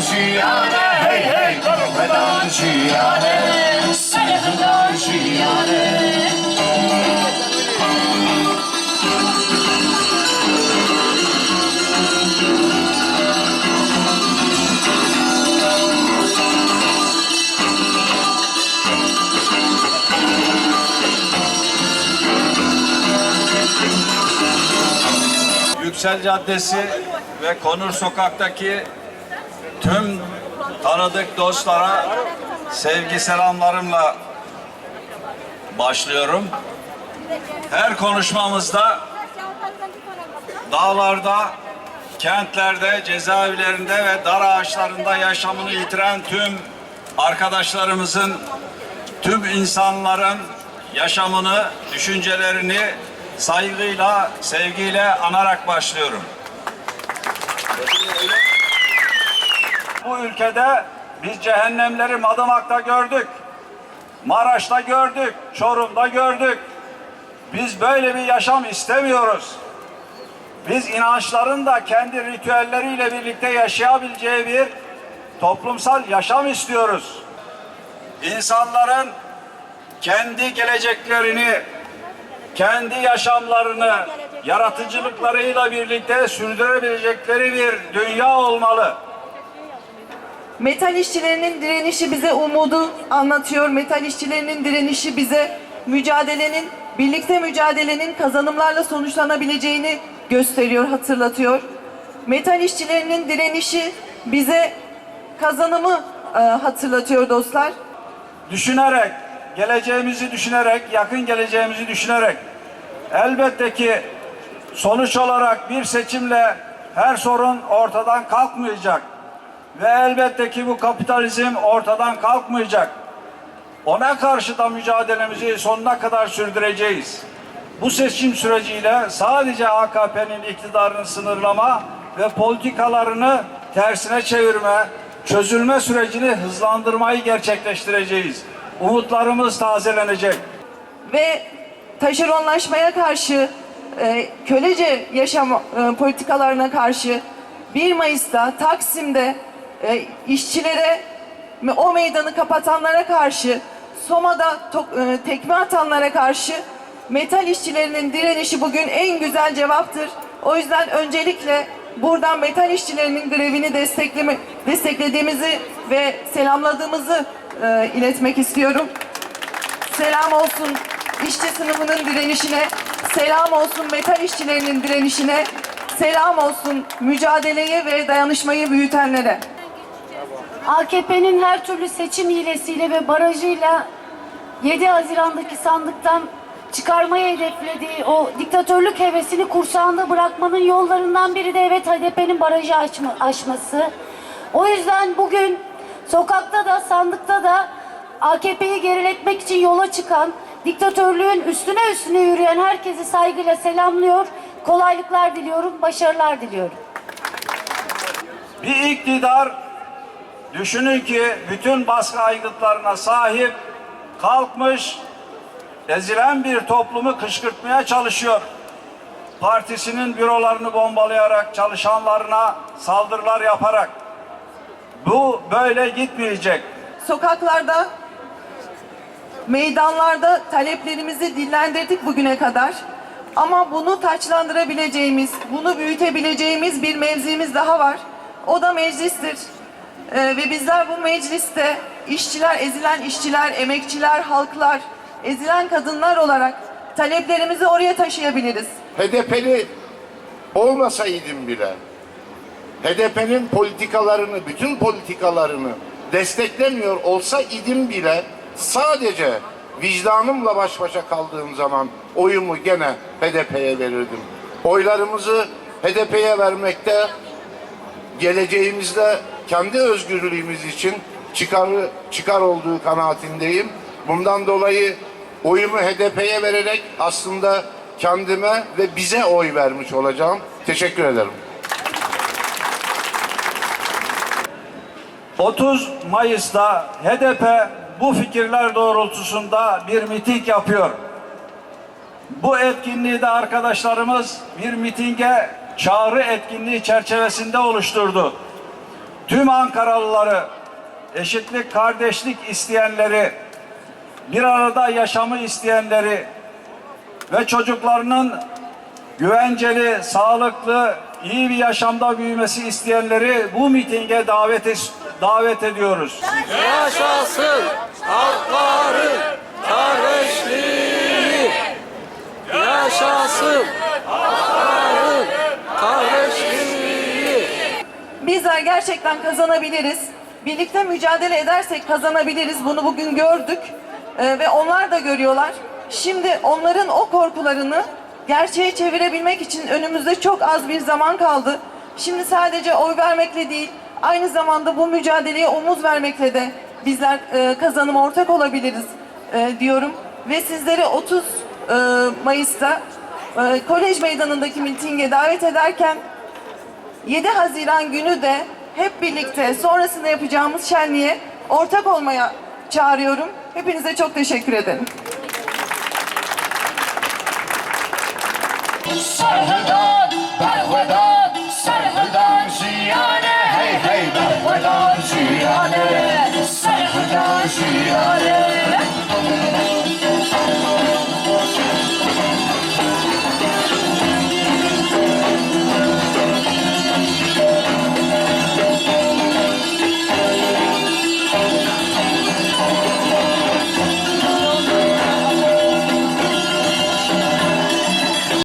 şiyane hey hey karo şiyane Sele fedan şiyane Yüksel Caddesi ve Konur Sokak'taki tüm tanıdık dostlara sevgi selamlarımla başlıyorum. Her konuşmamızda dağlarda, kentlerde, cezaevlerinde ve dar ağaçlarında yaşamını yitiren tüm arkadaşlarımızın, tüm insanların yaşamını, düşüncelerini saygıyla, sevgiyle anarak başlıyorum. Bu ülkede biz cehennemleri Madımak'ta gördük. Maraş'ta gördük, Çorum'da gördük. Biz böyle bir yaşam istemiyoruz. Biz inançların da kendi ritüelleriyle birlikte yaşayabileceği bir toplumsal yaşam istiyoruz. İnsanların kendi geleceklerini, kendi yaşamlarını yaratıcılıklarıyla birlikte sürdürebilecekleri bir dünya olmalı. Metal işçilerinin direnişi bize umudu anlatıyor. Metal işçilerinin direnişi bize mücadelenin, birlikte mücadelenin kazanımlarla sonuçlanabileceğini gösteriyor, hatırlatıyor. Metal işçilerinin direnişi bize kazanımı e, hatırlatıyor dostlar. düşünerek, geleceğimizi düşünerek, yakın geleceğimizi düşünerek elbette ki sonuç olarak bir seçimle her sorun ortadan kalkmayacak. Ve elbette ki bu kapitalizm ortadan kalkmayacak. Ona karşı da mücadelemizi sonuna kadar sürdüreceğiz. Bu seçim süreciyle sadece AKP'nin iktidarını sınırlama ve politikalarını tersine çevirme, çözülme sürecini hızlandırmayı gerçekleştireceğiz. Umutlarımız tazelenecek. ve taşeronlaşmaya karşı, e, kölece yaşam e, politikalarına karşı 1 Mayıs'ta Taksim'de e, işçilere o meydanı kapatanlara karşı, Soma'da to- e, tekme atanlara karşı metal işçilerinin direnişi bugün en güzel cevaptır. O yüzden öncelikle buradan metal işçilerinin grevini destekleme, desteklediğimizi ve selamladığımızı e, iletmek istiyorum. Selam olsun işçi sınıfının direnişine, selam olsun metal işçilerinin direnişine, selam olsun mücadeleyi ve dayanışmayı büyütenlere. AKP'nin her türlü seçim hilesiyle ve barajıyla 7 Haziran'daki sandıktan çıkarmayı hedeflediği o diktatörlük hevesini kursağında bırakmanın yollarından biri de evet HDP'nin barajı açma, aşması. O yüzden bugün sokakta da sandıkta da AKP'yi geriletmek için yola çıkan, diktatörlüğün üstüne üstüne yürüyen herkesi saygıyla selamlıyor. Kolaylıklar diliyorum, başarılar diliyorum. Bir iktidar düşünün ki bütün baskı aygıtlarına sahip kalkmış ezilen bir toplumu kışkırtmaya çalışıyor. Partisinin bürolarını bombalayarak çalışanlarına saldırılar yaparak bu böyle gitmeyecek. Sokaklarda, meydanlarda taleplerimizi dillendirdik bugüne kadar. Ama bunu taçlandırabileceğimiz, bunu büyütebileceğimiz bir mevzimiz daha var. O da meclistir. Ee, ve bizler bu mecliste işçiler, ezilen işçiler, emekçiler, halklar, ezilen kadınlar olarak taleplerimizi oraya taşıyabiliriz. HDP'li olmasaydım bile HDP'nin politikalarını, bütün politikalarını desteklemiyor olsa idim bile sadece vicdanımla baş başa kaldığım zaman oyumu gene HDP'ye verirdim. Oylarımızı HDP'ye vermekte geleceğimizde kendi özgürlüğümüz için çıkar, çıkar olduğu kanaatindeyim. Bundan dolayı oyumu HDP'ye vererek aslında kendime ve bize oy vermiş olacağım. Teşekkür ederim. 30 Mayıs'ta HDP bu fikirler doğrultusunda bir miting yapıyor. Bu etkinliği de arkadaşlarımız bir mitinge çağrı etkinliği çerçevesinde oluşturdu. Tüm Ankaralıları, eşitlik, kardeşlik isteyenleri, bir arada yaşamı isteyenleri ve çocuklarının güvenceli, sağlıklı, iyi bir yaşamda büyümesi isteyenleri bu mitinge davet davet ediyoruz. Yaşasın halkların gerçekten kazanabiliriz. Birlikte mücadele edersek kazanabiliriz. Bunu bugün gördük Ee, ve onlar da görüyorlar. Şimdi onların o korkularını gerçeğe çevirebilmek için önümüzde çok az bir zaman kaldı. Şimdi sadece oy vermekle değil, aynı zamanda bu mücadeleye omuz vermekle de bizler e, ortak olabiliriz e, diyorum. Ve sizleri 30 e, Mayıs'ta e, Kolej Meydanı'ndaki mitinge davet ederken 7 Haziran günü de hep birlikte sonrasında yapacağımız şenliğe ortak olmaya çağırıyorum. Hepinize çok teşekkür ederim. Serhıdan, berhıdan,